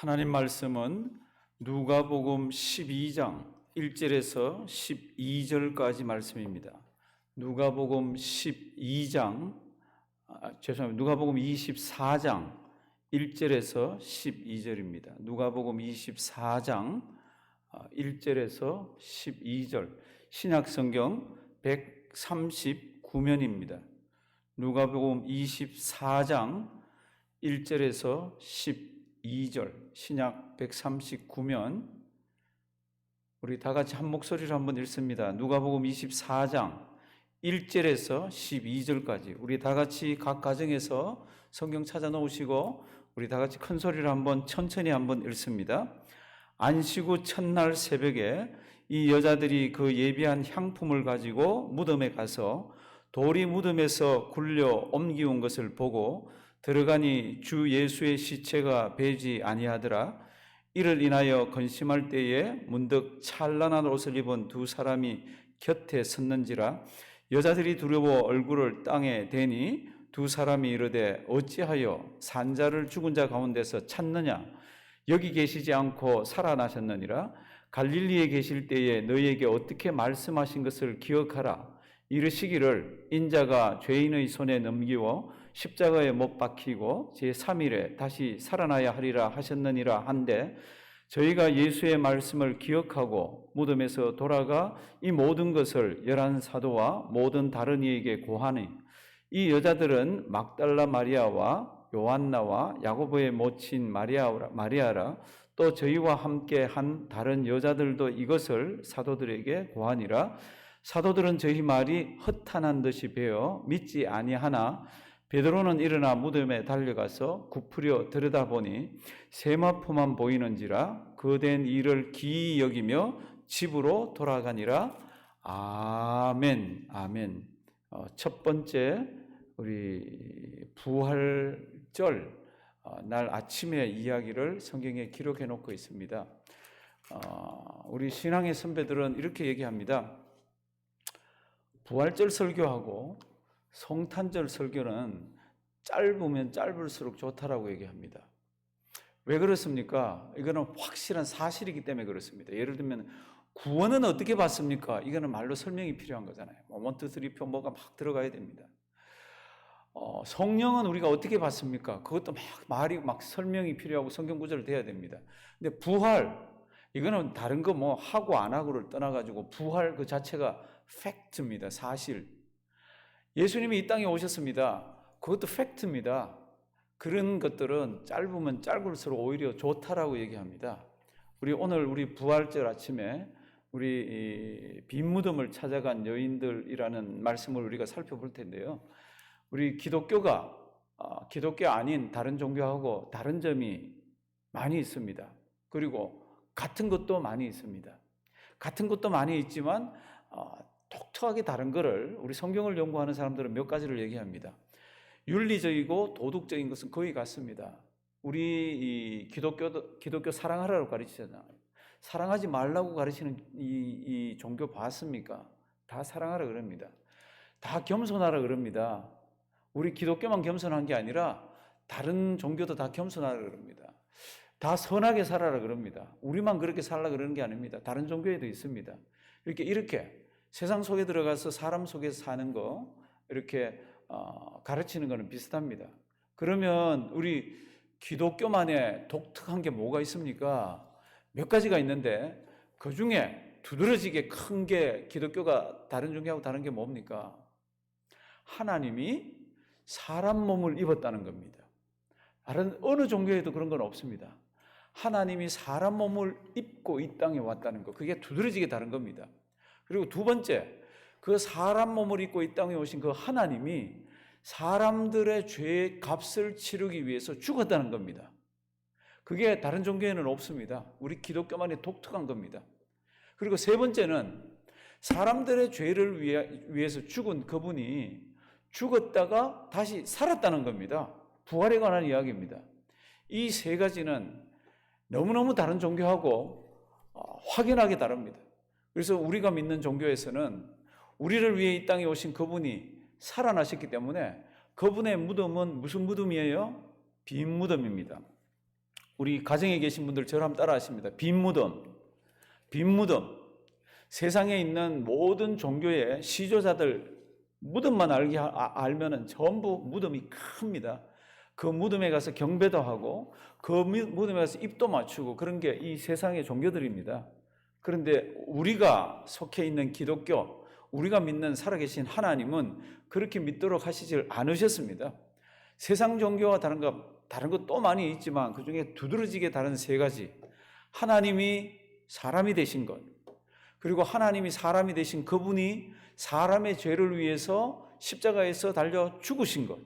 하나님 말씀은 누가복음 12장 1절에서 12절까지 말씀입니다. 누가복음 12장 아, 죄송합니다. 누가복음 24장 1절에서 12절입니다. 누가복음 24장 1절에서 12절 신약 성경 139면입니다. 누가복음 24장 1절에서 12절 신약 139면 우리 다 같이 한 목소리로 한번 읽습니다. 누가복음 24장 1절에서 12절까지 우리 다 같이 각 가정에서 성경 찾아 놓으시고 우리 다 같이 큰 소리로 한번 천천히 한번 읽습니다. 안식 후 첫날 새벽에 이 여자들이 그 예비한 향품을 가지고 무덤에 가서 돌이 무덤에서 굴려 옮기운 것을 보고 들어가니 주 예수의 시체가 배지 아니하더라. 이를 인하여 건심할 때에 문득 찬란한 옷을 입은 두 사람이 곁에 섰는지라. 여자들이 두려워 얼굴을 땅에 대니 두 사람이 이르되 어찌하여 산자를 죽은 자 가운데서 찾느냐? 여기 계시지 않고 살아나셨느니라. 갈릴리에 계실 때에 너희에게 어떻게 말씀하신 것을 기억하라. 이르시기를 인자가 죄인의 손에 넘기워 십자가에 못 박히고 제3일에 다시 살아나야 하리라 하셨느니라 한데 저희가 예수의 말씀을 기억하고 무덤에서 돌아가 이 모든 것을 열한 사도와 모든 다른 이에게 고하니 이 여자들은 막달라 마리아와 요한나와 야고보의 모친 마리아, 마리아라 또 저희와 함께 한 다른 여자들도 이것을 사도들에게 고하니라. 사도들은 저희 말이 허탄한 듯이 배어 믿지 아니하나 베드로는 일어나 무덤에 달려가서 굽으려 들여다보니 세마포만 보이는지라 그된 일을 기이 여기며 집으로 돌아가니라 아멘 아멘 어, 첫 번째 우리 부활절 어, 날 아침의 이야기를 성경에 기록해 놓고 있습니다. 어, 우리 신앙의 선배들은 이렇게 얘기합니다. 부활절 설교하고 성탄절 설교는 짧으면 짧을수록 좋다라고 얘기합니다. 왜 그렇습니까? 이거는 확실한 사실이기 때문에 그렇습니다. 예를 들면 구원은 어떻게 받습니까? 이거는 말로 설명이 필요한 거잖아요. 뭐 원투 쓰리 표 뭐가 막 들어가야 됩니다. 어, 성령은 우리가 어떻게 받습니까? 그것도 막 말이 막 설명이 필요하고 성경 구절을 돼야 됩니다. 근데 부활 이거는 다른 거 뭐 하고 안 하고를 떠나가지고 부활 그 자체가 팩트입니다. 사실. 예수님이 이 땅에 오셨습니다. 그것도 팩트입니다. 그런 것들은 짧으면 짧을수록 오히려 좋다라고 얘기합니다. 우리 오늘 우리 부활절 아침에 우리 빈 무덤을 찾아간 여인들이라는 말씀을 우리가 살펴볼 텐데요. 우리 기독교가 어, 기독교 아닌 다른 종교하고 다른 점이 많이 있습니다. 그리고 같은 것도 많이 있습니다. 같은 것도 많이 있지만 어, 독특하게 다른 거를 우리 성경을 연구하는 사람들은 몇 가지를 얘기합니다. 윤리적이고 도덕적인 것은 거의 같습니다. 우리 기독교 기독교 사랑하라고 가르치잖아요. 사랑하지 말라고 가르치는 이, 이 종교 봤습니까? 다 사랑하라 그럽니다. 다 겸손하라 그럽니다. 우리 기독교만 겸손한 게 아니라 다른 종교도 다 겸손하라 그럽니다. 다 선하게 살아라 그럽니다. 우리만 그렇게 살라 그러는 게 아닙니다. 다른 종교에도 있습니다. 이렇게 이렇게 세상 속에 들어가서 사람 속에서 사는 거 이렇게 어, 가르치는 거는 비슷합니다. 그러면 우리 기독교만의 독특한 게 뭐가 있습니까? 몇 가지가 있는데 그 중에 두드러지게 큰 게 기독교가 다른 종교하고 다른 게 뭡니까? 하나님이 사람 몸을 입었다는 겁니다. 다른 어느 종교에도 그런 건 없습니다. 하나님이 사람 몸을 입고 이 땅에 왔다는 것. 그게 두드러지게 다른 겁니다. 그리고 두 번째, 그 사람 몸을 입고 이 땅에 오신 그 하나님이 사람들의 죄의 값을 치르기 위해서 죽었다는 겁니다. 그게 다른 종교에는 없습니다. 우리 기독교만의 독특한 겁니다. 그리고 세 번째는 사람들의 죄를 위해서 죽은 그분이 죽었다가 다시 살았다는 겁니다. 부활에 관한 이야기입니다. 이 세 가지는 너무너무 다른 종교하고 어, 확연하게 다릅니다. 그래서 우리가 믿는 종교에서는 우리를 위해 이 땅에 오신 그분이 살아나셨기 때문에 그분의 무덤은 무슨 무덤이에요? 빈 무덤입니다. 우리 가정에 계신 분들 저를 한번 따라 하십니다. 빈 무덤. 빈 무덤. 세상에 있는 모든 종교의 시조자들 무덤만 하- 아- 알면은 전부 무덤이 큽니다. 그 무덤에 가서 경배도 하고 그 무- 무덤에 가서 입도 맞추고 그런 게 이 세상의 종교들입니다. 그런데 우리가 속해 있는 기독교, 우리가 믿는 살아계신 하나님은 그렇게 믿도록 하시질 않으셨습니다. 세상 종교와 다른 것, 다른 것 또 많이 있지만 그 중에 두드러지게 다른 세 가지. 하나님이 사람이 되신 것, 그리고 하나님이 사람이 되신 그분이 사람의 죄를 위해서 십자가에서 달려 죽으신 것.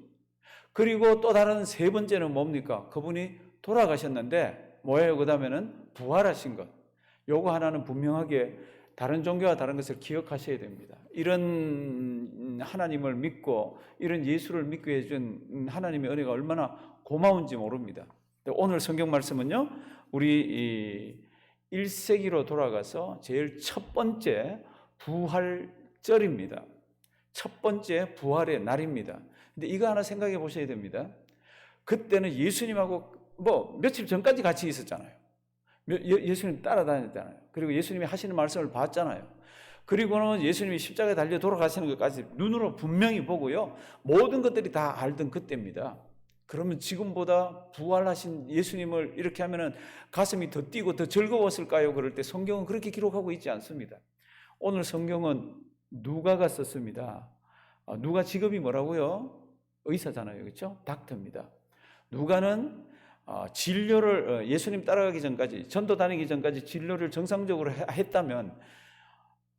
그리고 또 다른 세 번째는 뭡니까? 그분이 돌아가셨는데 뭐예요? 그 다음에는 부활하신 것. 요거 하나는 분명하게 다른 종교와 다른 것을 기억하셔야 됩니다. 이런 하나님을 믿고 이런 예수를 믿게 해준 하나님의 은혜가 얼마나 고마운지 모릅니다. 오늘 성경 말씀은요, 우리 1세기로 돌아가서 제일 첫 번째 부활절입니다. 첫 번째 부활의 날입니다. 근데 이거 하나 생각해 보셔야 됩니다. 그때는 예수님하고 뭐 며칠 전까지 같이 있었잖아요. 며- 예- 예수님 따라다녔잖아요. 그리고 예수님이 하시는 말씀을 봤잖아요. 그리고는 예수님이 십자가에 달려 돌아가시는 것까지 눈으로 분명히 보고요. 모든 것들이 다 알던 그때입니다. 그러면 지금보다 부활하신 예수님을 이렇게 하면은 가슴이 더 뛰고 더 즐거웠을까요? 그럴 때 성경은 그렇게 기록하고 있지 않습니다. 오늘 성경은 누가가 썼습니다. 아, 누가 직업이 뭐라고요? 의사잖아요. 그렇죠? 닥터입니다. 누가는 어, 진료를 어, 예수님 따라가기 전까지 전도 다니기 전까지 진료를 정상적으로 해- 했다면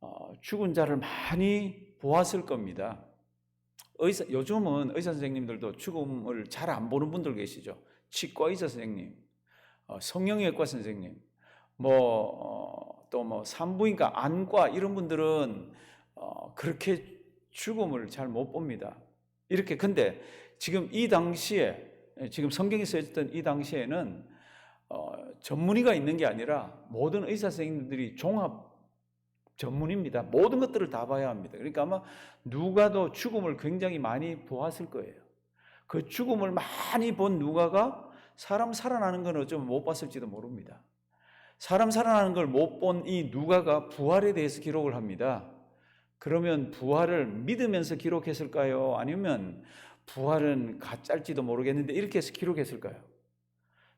어, 죽은 자를 많이 보았을 겁니다. 의사 요즘은 의사 선생님들도 죽음을 잘 안 보는 분들 계시죠. 치과 의사 선생님, 어, 성형외과 선생님, 뭐 또 뭐 산부인과 안과 이런 분들은 어, 그렇게 죽음을 잘 못 봅니다. 이렇게 근데 지금 이 당시에 지금 성경에 써있던 이 당시에는 어, 전문의가 있는 게 아니라 모든 의사 선생님들이 종합 전문입니다. 모든 것들을 다 봐야 합니다. 그러니까 아마 누가도 죽음을 굉장히 많이 보았을 거예요. 그 죽음을 많이 본 누가가 사람 살아나는 건 어쩌면 못 봤을지도 모릅니다. 사람 살아나는 걸 못 본 이 누가가 부활에 대해서 기록을 합니다. 그러면 부활을 믿으면서 기록했을까요? 아니면 부활은 가짜일지도 모르겠는데 이렇게 해서 기록했을까요?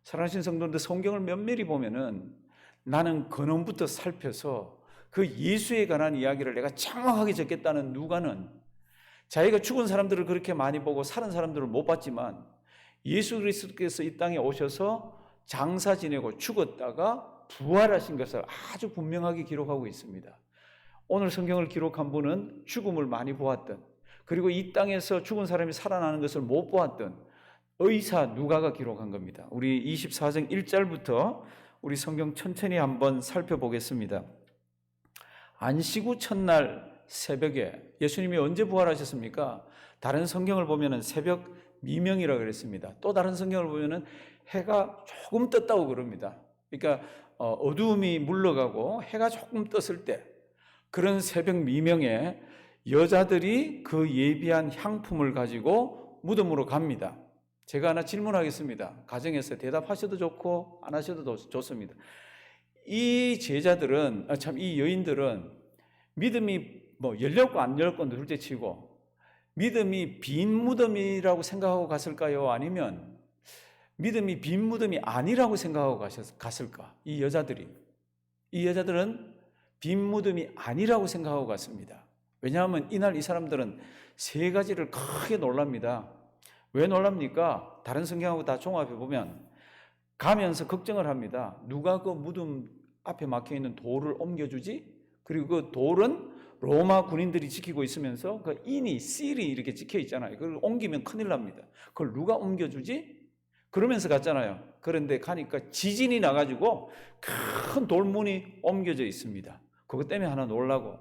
사랑하신 성도들 성경을 면밀히 보면은 나는 근원부터 살펴서 그 예수에 관한 이야기를 내가 장황하게 적겠다는 누가는 자기가 죽은 사람들을 그렇게 많이 보고 살은 사람들을 못 봤지만 예수 그리스도께서 이 땅에 오셔서 장사 지내고 죽었다가 부활하신 것을 아주 분명하게 기록하고 있습니다. 오늘 성경을 기록한 분은 죽음을 많이 보았던 그리고 이 땅에서 죽은 사람이 살아나는 것을 못 보았던 의사 누가가 기록한 겁니다. 우리 24장 1절부터 우리 성경 천천히 한번 살펴보겠습니다. 안식 후 첫날 새벽에 예수님이 언제 부활하셨습니까? 다른 성경을 보면은 새벽 미명이라 그랬습니다. 또 다른 성경을 보면은 해가 조금 떴다고 그럽니다. 그러니까 어, 어두움이 물러가고 해가 조금 떴을 때 그런 새벽 미명에 여자들이 그 예비한 향품을 가지고 무덤으로 갑니다. 제가 하나 질문하겠습니다. 가정에서 대답하셔도 좋고 안 하셔도 좋습니다. 이 제자들은 아, 참 이 여인들은 믿음이 뭐 열렸고 안 열렸고 둘째치고 믿음이 빈 무덤이라고 생각하고 갔을까요? 아니면 믿음이 빈 무덤이 아니라고 생각하고 갔을까? 이 여자들이 이 여자들은 빈 무덤이 아니라고 생각하고 갔습니다. 왜냐하면 이날 이 사람들은 세 가지를 크게 놀랍니다. 왜 놀랍니까? 다른 성경하고 다 종합해 보면 가면서 걱정을 합니다. 누가 그 무덤 앞에 막혀 있는 돌을 옮겨주지? 그리고 그 돌은 로마 군인들이 지키고 있으면서 그 인이 실이 이렇게 찍혀 있잖아요. 그걸 옮기면 큰일 납니다. 그걸 누가 옮겨주지? 그러면서 갔잖아요. 그런데 가니까 지진이 나가지고 큰 돌문이 옮겨져 있습니다. 그것 때문에 하나 놀라고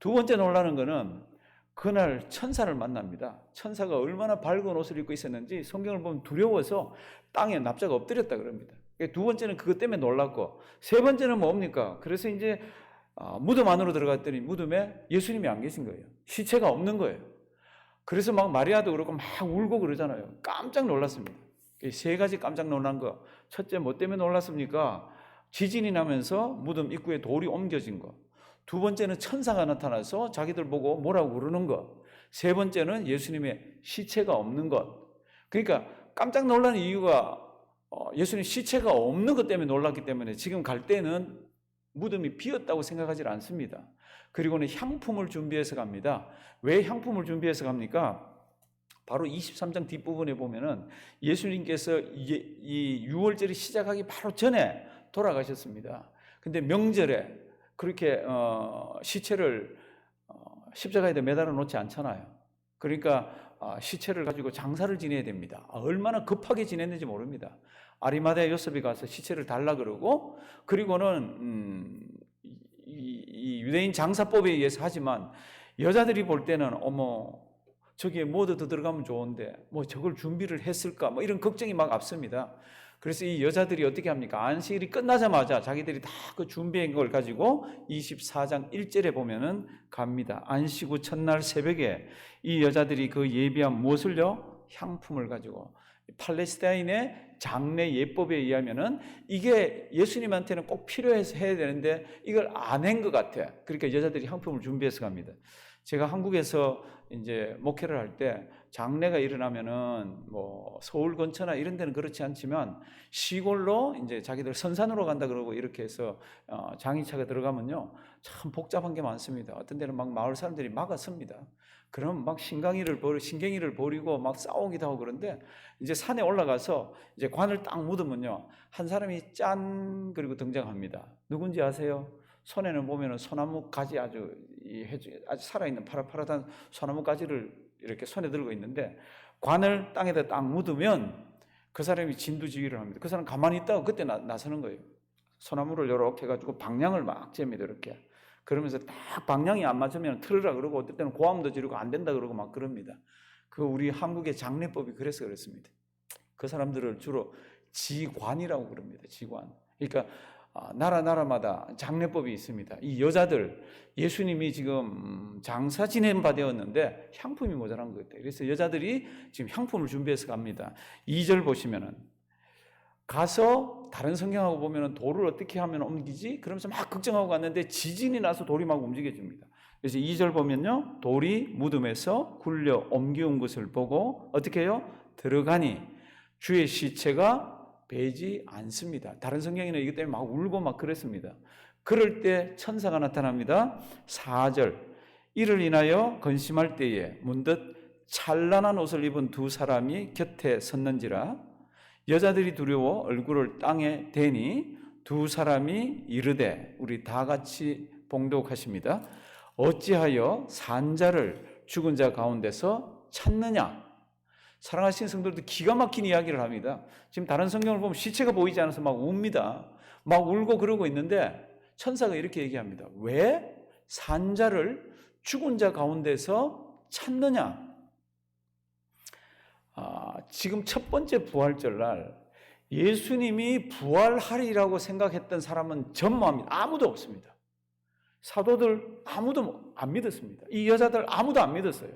두 번째 놀라는 거는 그날 천사를 만납니다. 천사가 얼마나 밝은 옷을 입고 있었는지 성경을 보면 두려워서 땅에 납작 엎드렸다 그럽니다. 두 번째는 그것 때문에 놀랐고 세 번째는 뭡니까? 그래서 이제 아, 무덤 안으로 들어갔더니 무덤에 예수님이 안 계신 거예요. 시체가 없는 거예요. 그래서 막 마리아도 그렇고 막 울고 그러잖아요. 깜짝 놀랐습니다. 이세 가지 깜짝 놀란 거. 첫째, 뭐 때문에 놀랐습니까? 지진이 나면서 무덤 입구에 돌이 옮겨진 거. 두 번째는 천사가 나타나서 자기들 보고 뭐라고 그러는 것. 세 번째는 예수님의 시체가 없는 것. 그러니까 깜짝 놀란 이유가 어, 예수님 시체가 없는 것 때문에 놀랐기 때문에 지금 갈 때는 무덤이 비었다고 생각하지 않습니다. 그리고는 향품을 준비해서 갑니다. 왜 향품을 준비해서 갑니까? 바로 23장 뒷부분에 보면은 예수님께서 이, 이 6월절이 시작하기 바로 전에 돌아가셨습니다. 근데 명절에 그렇게 어, 시체를 어, 십자가에다 매달아 놓지 않잖아요. 그러니까 아, 시체를 가지고 장사를 지내야 됩니다. 아, 얼마나 급하게 지냈는지 모릅니다. 아리마대 요셉이 가서 시체를 달라 그러고 그리고는 음, 이, 이 유대인 장사법에 의해서 하지만 여자들이 볼 때는 어머 저기에 뭐도 더 들어가면 좋은데 뭐 저걸 준비를 했을까 뭐 이런 걱정이 막 앞섭니다. 그래서 이 여자들이 어떻게 합니까? 안식일이 끝나자마자 자기들이 다 그 준비한 걸 가지고 24장 1절에 보면은 갑니다. 안식 후 첫날 새벽에 이 여자들이 그 예비한 무엇을요? 향품을 가지고 팔레스타인의 장례 예법에 의하면은 이게 예수님한테는 꼭 필요해서 해야 되는데 이걸 안 한 것 같아. 그러니까 여자들이 향품을 준비해서 갑니다. 제가 한국에서 이제 목회를 할 때 장례가 일어나면은 뭐 서울 근처나 이런 데는 그렇지 않지만 시골로 이제 자기들 선산으로 간다 그러고 이렇게 해서 어, 장의차가 들어가면요 참 복잡한 게 많습니다. 어떤 데는 막 마을 사람들이 막았습니다. 그럼 막 신강이를 버리, 신경이를 버리고 막 싸우기도 하고 그런데 이제 산에 올라가서 이제 관을 딱 묻으면요 한 사람이 짠 그리고 등장합니다. 누군지 아세요? 손에는 보면은 소나무 가지 아주 이 아주 살아있는 파릇파릇한 소나무 가지를 이렇게 손에 들고 있는데 관을 땅에다 딱 묻으면 그 사람이 진두지휘를 합니다. 그 사람 가만히 있다가 그때 나, 나서는 거예요. 소나무를 이렇게 해가지고 방향을 막 잽니다 이렇게. 그러면서 딱 방향이 안 맞으면 틀으라 그러고 어떨 때는 고함도 지르고 안 된다 그러고 막 그럽니다. 그 우리 한국의 장례법이 그래서 그렇습니다. 그 사람들을 주로 지관이라고 그럽니다. 지관. 그러니까 아, 나라 나라마다 장례법이 있습니다. 이 여자들 예수님이 지금 장사 지낸 바 되었는데 향품이 모자란 것 같아요. 그래서 여자들이 지금 향품을 준비해서 갑니다. 2절 보시면은 가서 다른 성경하고 보면은 돌을 어떻게 하면 옮기지? 그러면서 막 걱정하고 갔는데 지진이 나서 돌이 막 움직여집니다. 그래서 2절 보면요. 돌이 무덤에서 굴려 옮겨온 것을 보고 어떻게 해요? 들어가니 주의 시체가 배지 않습니다. 다른 성경에는 이것 때문에 막 울고 막 그랬습니다. 그럴 때 천사가 나타납니다. 4절. 이를 인하여 건심할 때에 문득 찬란한 옷을 입은 두 사람이 곁에 섰는지라 여자들이 두려워 얼굴을 땅에 대니 두 사람이 이르되 우리 다 같이 봉독하십니다. 어찌하여 산자를 죽은 자 가운데서 찾느냐? 사랑하시는 성도들도 기가 막힌 이야기를 합니다. 지금 다른 성경을 보면 시체가 보이지 않아서 막 웁니다. 막 울고 그러고 있는데 천사가 이렇게 얘기합니다. 왜 산자를 죽은 자 가운데서 찾느냐? 아, 지금 첫 번째 부활절 날 예수님이 부활하리라고 생각했던 사람은 전무합니다. 아무도 없습니다. 사도들 아무도 안 믿었습니다. 이 여자들 아무도 안 믿었어요.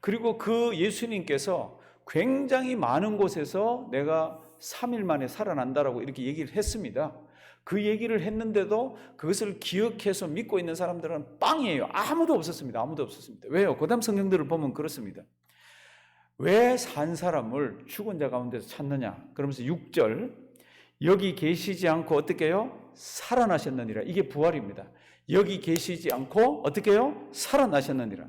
그리고 그 예수님께서 굉장히 많은 곳에서 내가 3일 만에 살아난다라고 이렇게 얘기를 했습니다. 그 얘기를 했는데도 그것을 기억해서 믿고 있는 사람들은 빵이에요. 아무도 없었습니다. 아무도 없었습니다. 왜요? 그 다음 성경들을 보면 그렇습니다. 왜 산 사람을 죽은 자 가운데서 찾느냐? 그러면서 6절 여기 계시지 않고 어떻게 해요? 살아나셨느니라. 이게 부활입니다. 여기 계시지 않고 어떻게 해요? 살아나셨느니라.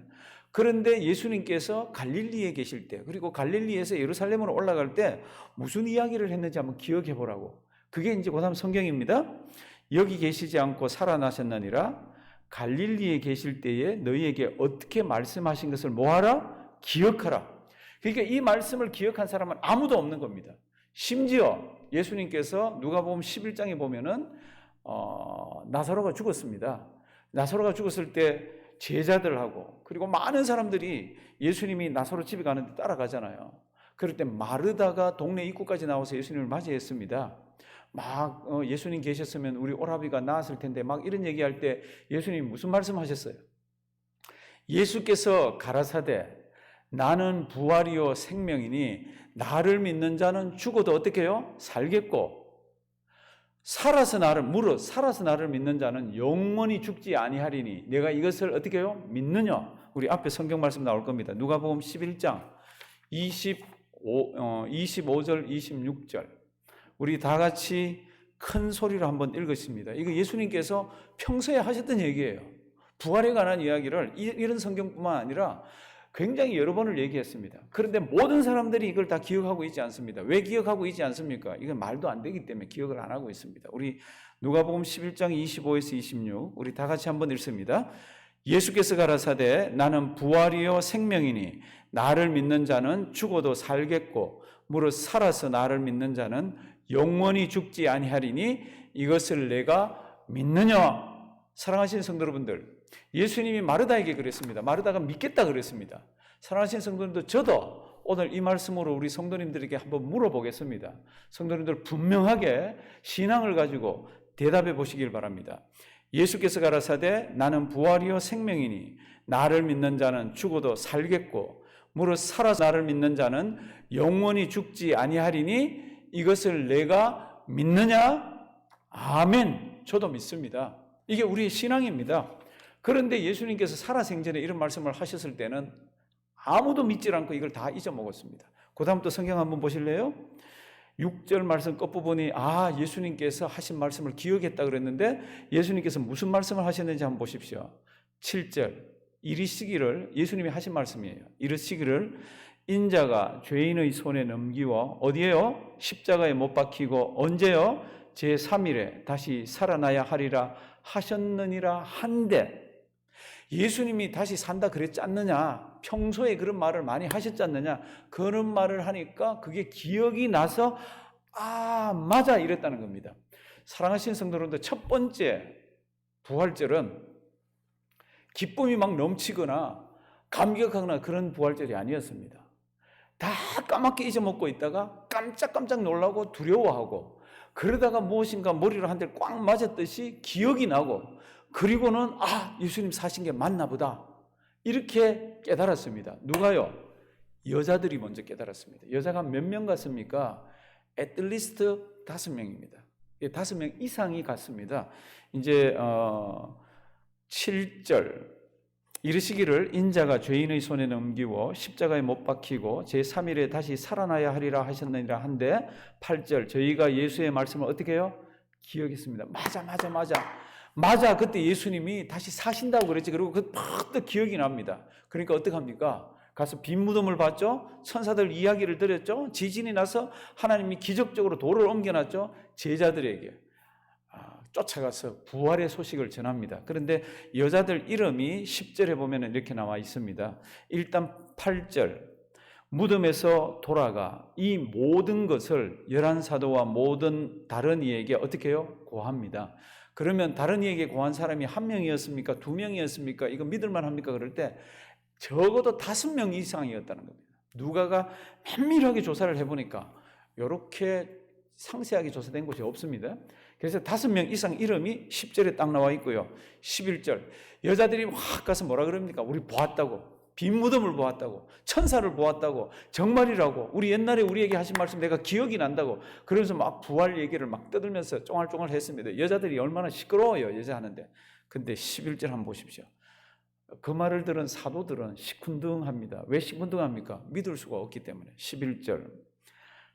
그런데 예수님께서 갈릴리에 계실 때 그리고 갈릴리에서 예루살렘으로 올라갈 때 무슨 이야기를 했는지 한번 기억해 보라고. 그게 이제 그 다음 성경입니다. 여기 계시지 않고 살아나셨느니라. 갈릴리에 계실 때에 너희에게 어떻게 말씀하신 것을 뭐하라? 기억하라. 그러니까 이 말씀을 기억한 사람은 아무도 없는 겁니다. 심지어 예수님께서 누가 보면 11장에 보면은 어, 나사로가 죽었습니다. 나사로가 죽었을 때 제자들하고 그리고 많은 사람들이 예수님이 나사로 집에 가는데 따라가잖아요. 그럴 때 마르다가 동네 입구까지 나와서 예수님을 맞이했습니다. 막 어, 예수님 계셨으면 우리 오라비가 나았을 텐데 막 이런 얘기할 때 예수님 무슨 말씀하셨어요? 예수께서 가라사대 나는 부활이요 생명이니 나를 믿는 자는 죽어도 어떻게 해요? 살겠고 살아서 나를 물어 살아서 나를 믿는 자는 영원히 죽지 아니하리니 내가 이것을 어떻게 해요? 믿느냐? 우리 앞에 성경 말씀 나올 겁니다. 누가복음 11장 25 어, 25절 26절. 우리 다 같이 큰 소리로 한번 읽었습니다. 이거 예수님께서 평소에 하셨던 얘기예요. 부활에 관한 이야기를 이- 이런 성경뿐만 아니라 굉장히 여러 번을 얘기했습니다. 그런데 모든 사람들이 이걸 다 기억하고 있지 않습니다. 왜 기억하고 있지 않습니까? 이건 말도 안 되기 때문에 기억을 안 하고 있습니다. 우리 누가복음 11장 25에서 26 우리 다 같이 한번 읽습니다. 예수께서 가라사대 나는 부활이요 생명이니 나를 믿는 자는 죽어도 살겠고 무릇 살아서 나를 믿는 자는 영원히 죽지 아니하리니 이것을 내가 믿느냐 사랑하시는 성도 여러분들 예수님이 마르다에게 그랬습니다. 마르다가 믿겠다 그랬습니다. 사랑하시는 성도님들 저도 오늘 이 말씀으로 우리 성도님들에게 한번 물어보겠습니다. 성도님들 분명하게 신앙을 가지고 대답해 보시길 바랍니다. 예수께서 가라사대 나는 부활이요 생명이니 나를 믿는 자는 죽어도 살겠고 무릇 살아서 나를 믿는 자는 영원히 죽지 아니하리니 이것을 내가 믿느냐? 아멘. 저도 믿습니다. 이게 우리의 신앙입니다. 그런데 예수님께서 살아생전에 이런 말씀을 하셨을 때는 아무도 믿질 않고 이걸 다 잊어먹었습니다. 그 다음부터 성경 한번 보실래요? 6절 말씀 끝부분이 아 예수님께서 하신 말씀을 기억했다 그랬는데 예수님께서 무슨 말씀을 하셨는지 한번 보십시오. 7절 이르시기를 예수님이 하신 말씀이에요. 이르시기를 인자가 죄인의 손에 넘기워 어디에요? 십자가에 못 박히고 언제요? 제 3일에 다시 살아나야 하리라 하셨느니라 한데 예수님이 다시 산다 그랬지 않느냐? 평소에 그런 말을 많이 하셨지 않느냐? 그런 말을 하니까 그게 기억이 나서 아, 맞아 이랬다는 겁니다. 사랑하시는 성도 여러분들 첫 번째 부활절은 기쁨이 막 넘치거나 감격하거나 그런 부활절이 아니었습니다. 다 까맣게 잊어먹고 있다가 깜짝깜짝 놀라고 두려워하고 그러다가 무엇인가 머리를 한 대 꽉 맞았듯이 기억이 나고 그리고는 아 예수님 사신 게 맞나 보다 이렇게 깨달았습니다. 누가요? 여자들이 먼저 깨달았습니다. 여자가 몇 명 갔습니까? least 다섯 명입니다. 예, 다섯 명 이상이 갔습니다. 이제 어 7절 이르시기를 인자가 죄인의 손에 넘기고 십자가에 못 박히고 제3일에 다시 살아나야 하리라 하셨느니라 한데 8절 저희가 예수의 말씀을 어떻게 해요? 기억했습니다. 맞아 맞아 맞아. 맞아 그때 예수님이 다시 사신다고 그랬지. 그리고 그팍또 기억이 납니다. 그러니까 어떻게 합니까? 가서 빈 무덤을 봤죠. 천사들 이야기를 들었죠. 지진이 나서 하나님이 기적적으로 돌을 옮겨놨죠. 제자들에게 아, 쫓아가서 부활의 소식을 전합니다. 그런데 여자들 이름이 10절에 보면 이렇게 나와 있습니다. 일단 8절 무덤에서 돌아가 이 모든 것을 열한 사도와 모든 다른 이에게 어떻게 해요? 고합니다. 그러면 다른 이에게 고한 사람이 한 명이었습니까? 두 명이었습니까? 이거 믿을만 합니까? 그럴 때 적어도 다섯 명 이상이었다는 겁니다. 누가가 면밀하게 조사를 해보니까 이렇게 상세하게 조사된 곳이 없습니다. 그래서 다섯 명 이상 이름이 10절에 딱 나와 있고요. 11절. 여자들이 확 가서 뭐라 그럽니까? 우리 보았다고. 빈 무덤을 보았다고. 천사를 보았다고. 정말이라고. 우리 옛날에 우리에게 하신 말씀 내가 기억이 난다고. 그러면서 막 부활 얘기를 막 떠들면서 쫑알쫑알 했습니다. 여자들이 얼마나 시끄러워요. 여자 하는데. 근데 11절 한번 보십시오. 그 말을 들은 사도들은 시큰둥합니다. 왜 시큰둥합니까? 믿을 수가 없기 때문에. 11절.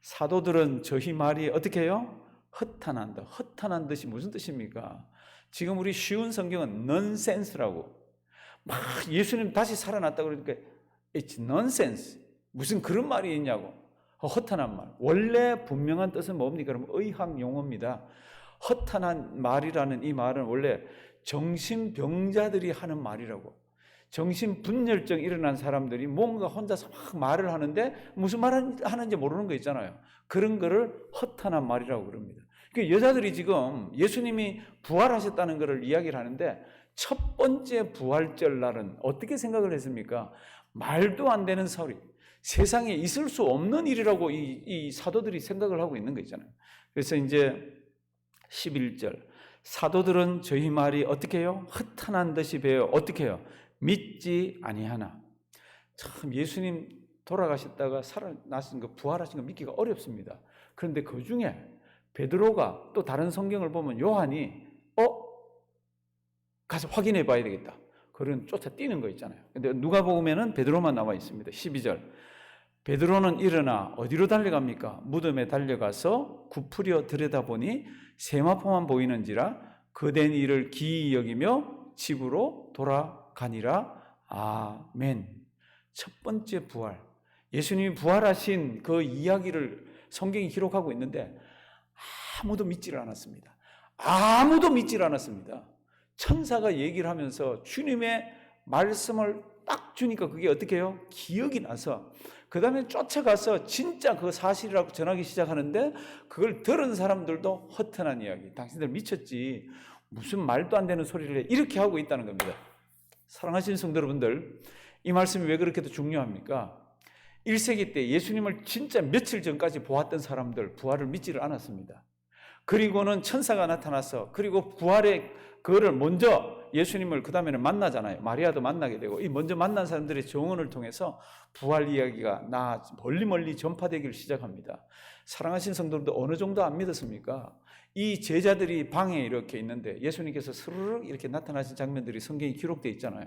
사도들은 저희 말이 어떻게 해요? 허탄한다. 허탄한 뜻이 무슨 뜻입니까? 지금 우리 쉬운 성경은 넌센스라고. 막 예수님 다시 살아났다 그러니까 it's nonsense. 무슨 그런 말이 있냐고. 허탄한 말. 원래 분명한 뜻은 뭡니까? 그럼 의학 용어입니다. 허탄한 말이라는 이 말은 원래 정신병자들이 하는 말이라고. 정신분열증 일어난 사람들이 뭔가 혼자서 막 말을 하는데 무슨 말 하는지 모르는 거 있잖아요. 그런 거를 허탄한 말이라고 그럽니다. 그 여자들이 지금 예수님이 부활하셨다는 것을 이야기를 하는데 첫 번째 부활절 날은 어떻게 생각을 했습니까? 말도 안 되는 소리. 세상에 있을 수 없는 일이라고 이, 이 사도들이 생각을 하고 있는 거 있잖아요. 그래서 이제 11절. 사도들은 저희 말이 어떻게 해요? 허탄한 듯이 배요. 어떻게 해요? 믿지 아니하나. 참 예수님 돌아가셨다가 살아나신 거 부활하신 거 믿기가 어렵습니다. 그런데 그 중에 베드로가 또 다른 성경을 보면 요한이 어 가서 확인해 봐야 되겠다. 그런 쫓아 뛰는 거 있잖아요. 근데 누가 보면은 베드로만 나와 있습니다. 12절. 베드로는 일어나 어디로 달려갑니까? 무덤에 달려가서 굽으려 들여다보니 세마포만 보이는지라 그된 일을 기이 여기며 집으로 돌아가니라. 아멘. 첫 번째 부활. 예수님이 부활하신 그 이야기를 성경이 기록하고 있는데 아무도 믿지를 않았습니다. 아무도 믿지를 않았습니다. 천사가 얘기를 하면서 주님의 말씀을 딱 주니까 그게 어떻게 해요? 기억이 나서 그 다음에 쫓아가서 진짜 그 사실이라고 전하기 시작하는데 그걸 들은 사람들도 허튼한 이야기. 당신들 미쳤지. 무슨 말도 안 되는 소리를 해. 이렇게 하고 있다는 겁니다. 사랑하시는 성도 여러분들, 이 말씀이 왜 그렇게 중요합니까? 1세기 때 예수님을 진짜 며칠 전까지 보았던 사람들 부활을 믿지를 않았습니다. 그리고는 천사가 나타나서 그리고 부활의 그거를 먼저 예수님을 그 다음에는 만나잖아요. 마리아도 만나게 되고 이 먼저 만난 사람들의 정언을 통해서 부활 이야기가 나 멀리 멀리 전파되기를 시작합니다. 사랑하신 성도들도 어느 정도 안 믿었습니까? 이 제자들이 방에 이렇게 있는데 예수님께서 스르륵 이렇게 나타나신 장면들이 성경에 기록되어 있잖아요.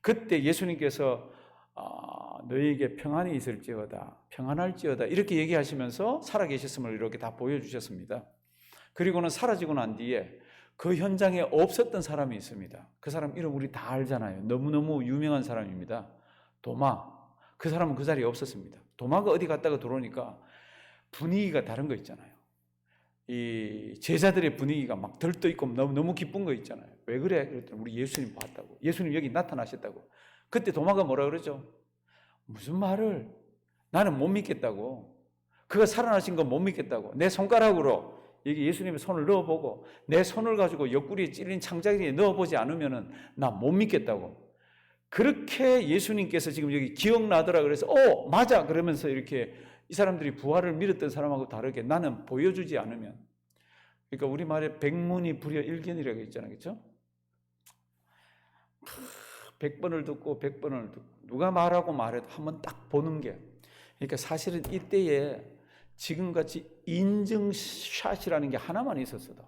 그때 예수님께서 아, 너희에게 평안이 있을지어다, 평안할지어다 이렇게 얘기하시면서 살아계셨음을 이렇게 다 보여주셨습니다. 그리고는 사라지고 난 뒤에 그 현장에 없었던 사람이 있습니다. 그 사람 이름 우리 다 알잖아요. 너무너무 유명한 사람입니다. 도마. 그 사람은 그 자리에 없었습니다. 도마가 어디 갔다가 들어오니까 분위기가 다른 거 있잖아요. 이 제자들의 분위기가 막 들떠 있고 너무 너무 기쁜 거 있잖아요. 왜 그래? 그랬더니 우리 예수님 봤다고. 예수님 여기 나타나셨다고. 그때 도마가 뭐라 그러죠? 무슨 말을? 나는 못 믿겠다고. 그가 살아나신 건못 믿겠다고. 내 손가락으로 여기 예수님의 손을 넣어보고 내 손을 가지고 옆구리에 찔린 창자기에 넣어보지 않으면은 나못 믿겠다고. 그렇게 예수님께서 지금 여기 기억나더라 그래서 어 맞아 그러면서 이렇게 이 사람들이 부활을 믿었던 사람하고 다르게 나는 보여주지 않으면 그러니까 우리 말에 백문이 불여 일견이라고 있잖아요 그렇죠? 백 번을 듣고 백 번을 듣고 누가 말하고 말해도 한번 딱 보는 게 그러니까 사실은 이때에 지금같이 인증샷이라는 게 하나만 있었어도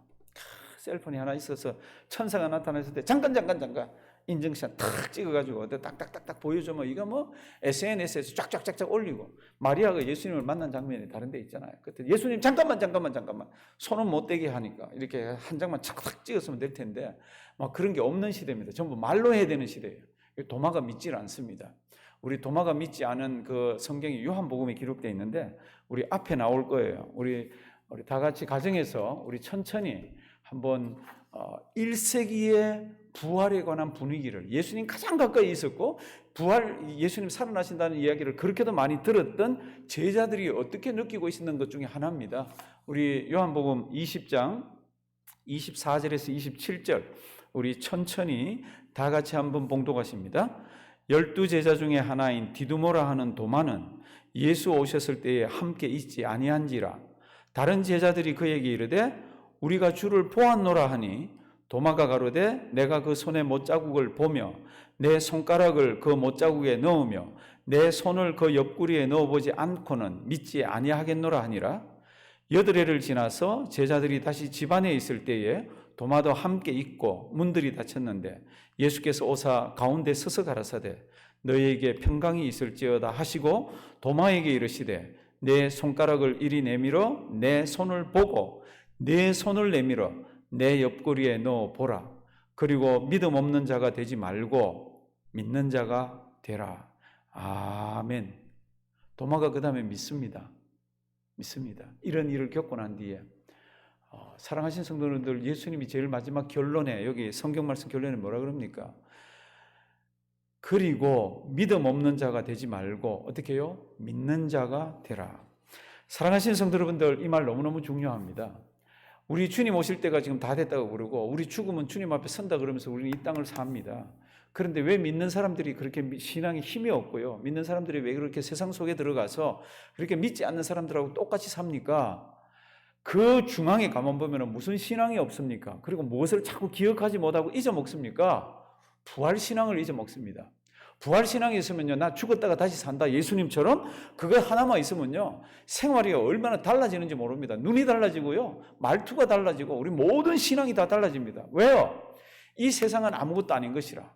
셀폰이 하나 있어서 천사가 나타났을 때 잠깐 잠깐 잠깐 인증샷 탁 찍어가지고 딱딱딱딱 보여주면 이거 뭐 SNS에서 쫙쫙쫙쫙 올리고 마리아가 예수님을 만난 장면이 다른 데 있잖아요. 그때 예수님 잠깐만 잠깐만 잠깐만 손은 못 대게 하니까 이렇게 한 장만 착착 찍었으면 될 텐데 막 그런 게 없는 시대입니다. 전부 말로 해야 되는 시대예요. 도마가 믿질 않습니다. 우리 도마가 믿지 않은 그 성경이 요한복음에 기록되어 있는데 우리 앞에 나올 거예요. 우리 우리 다 같이 가정에서 우리 천천히 한번 어, 1세기의 부활에 관한 분위기를 예수님 가장 가까이 있었고 부활 예수님 살아나신다는 이야기를 그렇게도 많이 들었던 제자들이 어떻게 느끼고 있었는 것 중에 하나입니다. 우리 요한복음 20장 24절에서 27절 우리 천천히 다 같이 한번 봉독하십니다. 열두 제자 중에 하나인 디두모라 하는 도마는 예수 오셨을 때에 함께 있지 아니한지라 다른 제자들이 그에게 이르되 우리가 주를 보았노라 하니 도마가 가로되 내가 그 손의 못자국을 보며 내 손가락을 그 못자국에 넣으며 내 손을 그 옆구리에 넣어보지 않고는 믿지 아니하겠노라 하니라. 여드레를 지나서 제자들이 다시 집안에 있을 때에 도마도 함께 있고 문들이 닫혔는데 예수께서 오사 가운데 서서 가라사대 너희에게 평강이 있을지어다 하시고 도마에게 이르시되 내 손가락을 이리 내밀어 내 손을 보고 내 손을 내밀어 내 옆구리에 넣어 보라. 그리고 믿음 없는 자가 되지 말고 믿는 자가 되라. 아멘. 도마가 그 다음에 믿습니다. 믿습니다. 이런 일을 겪고 난 뒤에 어, 사랑하신 성도님들 예수님이 제일 마지막 결론에 여기 성경 말씀 결론에 뭐라 그럽니까? 그리고 믿음 없는 자가 되지 말고 어떻게 해요? 믿는 자가 되라. 사랑하신 성도 여러분들 이 말 너무너무 중요합니다. 우리 주님 오실 때가 지금 다 됐다고 그러고 우리 죽으면 주님 앞에 선다 그러면서 우리는 이 땅을 삽니다. 그런데 왜 믿는 사람들이 그렇게 신앙에 힘이 없고요. 믿는 사람들이 왜 그렇게 세상 속에 들어가서 그렇게 믿지 않는 사람들하고 똑같이 삽니까? 그 중앙에 가만 보면 무슨 신앙이 없습니까? 그리고 무엇을 자꾸 기억하지 못하고 잊어먹습니까? 부활 신앙을 잊어먹습니다. 부활 신앙이 있으면요, 나 죽었다가 다시 산다. 예수님처럼 그거 하나만 있으면요, 생활이 얼마나 달라지는지 모릅니다. 눈이 달라지고요, 말투가 달라지고, 우리 모든 신앙이 다 달라집니다. 왜요? 이 세상은 아무것도 아닌 것이라.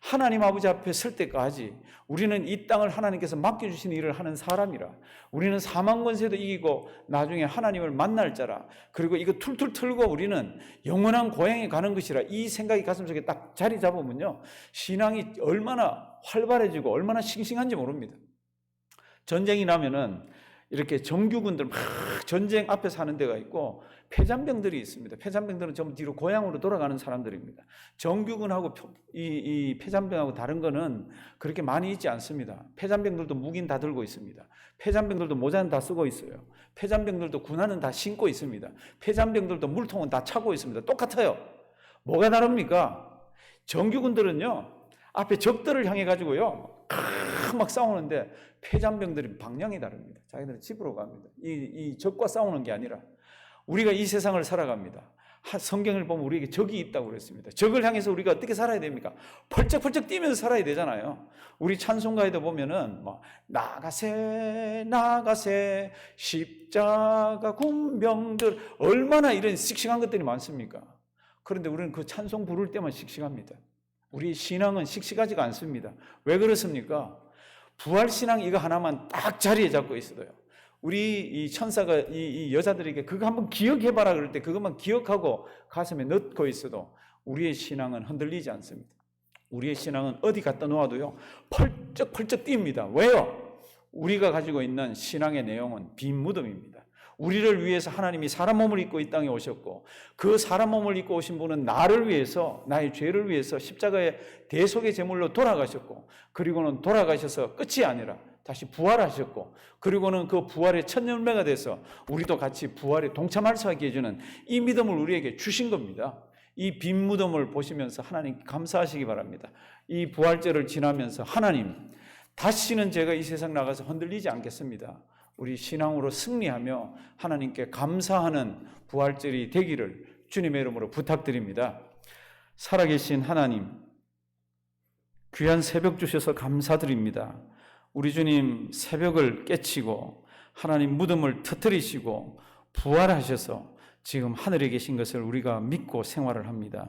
하나님 아버지 앞에 설 때까지 우리는 이 땅을 하나님께서 맡겨주신 일을 하는 사람이라. 우리는 사망 권세도 이기고 나중에 하나님을 만날 자라. 그리고 이거 툴툴 털고 우리는 영원한 고향에 가는 것이라. 이 생각이 가슴속에 딱 자리 잡으면요. 신앙이 얼마나 활발해지고 얼마나 싱싱한지 모릅니다. 전쟁이 나면은 이렇게 정규군들 막 전쟁 앞에 사는 데가 있고 폐잔병들이 있습니다. 폐잔병들은 전부 뒤로 고향으로 돌아가는 사람들입니다. 정규군하고 표- 이, 이 폐잔병하고 다른 거는 그렇게 많이 있지 않습니다. 폐잔병들도 무기는 다 들고 있습니다. 폐잔병들도 모자는 다 쓰고 있어요. 폐잔병들도 군화는 다 신고 있습니다. 폐잔병들도 물통은 다 차고 있습니다. 똑같아요. 뭐가 다릅니까? 정규군들은요 앞에 적들을 향해 가지고요 막 싸우는데 폐잔병들이 방향이 다릅니다. 자기들은 집으로 갑니다. 이, 이 적과 싸우는 게 아니라 우리가 이 세상을 살아갑니다. 하- 성경을 보면 우리에게 적이 있다고 그랬습니다. 적을 향해서 우리가 어떻게 살아야 됩니까? 펄쩍펄쩍 뛰면서 살아야 되잖아요. 우리 찬송가에도 보면은 뭐 나가세 나가세 십자가 군병들 얼마나 이런 씩씩한 것들이 많습니까? 그런데 우리는 그 찬송 부를 때만 씩씩합니다. 우리 신앙은 씩씩하지가 않습니다. 왜 그렇습니까? 부활 신앙 이거 하나만 딱 자리에 잡고 있어도요. 우리 이 천사가 이, 이 여자들에게 그거 한번 기억해봐라 그럴 때 그것만 기억하고 가슴에 넣고 있어도 우리의 신앙은 흔들리지 않습니다. 우리의 신앙은 어디 갖다 놓아도요 펄쩍펄쩍 뜁니다. 왜요? 우리가 가지고 있는 신앙의 내용은 빈 무덤입니다. 우리를 위해서 하나님이 사람 몸을 입고 이 땅에 오셨고 그 사람 몸을 입고 오신 분은 나를 위해서 나의 죄를 위해서 십자가의 대속의 제물로 돌아가셨고 그리고는 돌아가셔서 끝이 아니라 다시 부활하셨고 그리고는 그 부활의 첫 열매가 돼서 우리도 같이 부활에 동참할 수 있게 해주는 이 믿음을 우리에게 주신 겁니다. 이 빈 무덤을 보시면서 하나님 감사하시기 바랍니다. 이 부활절을 지나면서 하나님 다시는 제가 이 세상 나가서 흔들리지 않겠습니다. 우리 신앙으로 승리하며 하나님께 감사하는 부활절이 되기를 주님의 이름으로 부탁드립니다. 살아계신 하나님, 귀한 새벽 주셔서 감사드립니다. 우리 주님 새벽을 깨치고 하나님 무덤을 터뜨리시고 부활하셔서 지금 하늘에 계신 것을 우리가 믿고 생활을 합니다.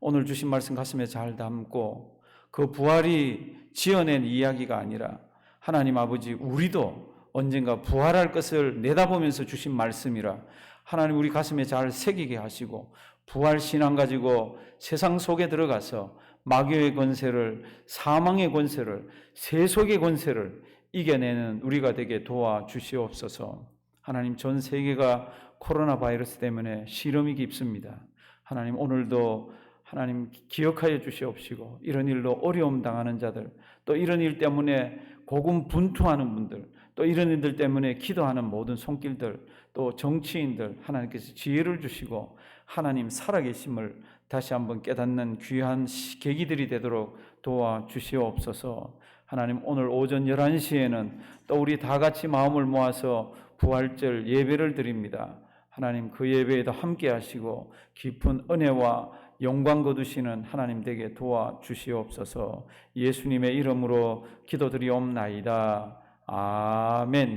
오늘 주신 말씀 가슴에 잘 담고 그 부활이 지어낸 이야기가 아니라 하나님 아버지 우리도 언젠가 부활할 것을 내다보면서 주신 말씀이라 하나님 우리 가슴에 잘 새기게 하시고 부활 신앙 가지고 세상 속에 들어가서 마귀의 권세를 사망의 권세를 세속의 권세를 이겨내는 우리가 되게 도와 주시옵소서. 하나님 전 세계가 코로나 바이러스 때문에 시름이 깊습니다. 하나님 오늘도 하나님 기억하여 주시옵시고 이런 일로 어려움 당하는 자들 또 이런 일 때문에 고군분투하는 분들 또 이런 일들 때문에 기도하는 모든 손길들 또 정치인들 하나님께서 지혜를 주시고 하나님 살아계심을 다시 한번 깨닫는 귀한 시- 계기들이 되도록 도와 주시옵소서. 하나님 오늘 오전 11시에는 또 우리 다 같이 마음을 모아서 부활절 예배를 드립니다. 하나님 그 예배에도 함께 하시고 깊은 은혜와 영광 거두시는 하나님 되게 도와 주시옵소서. 예수님의 이름으로 기도드리옵나이다. 아멘.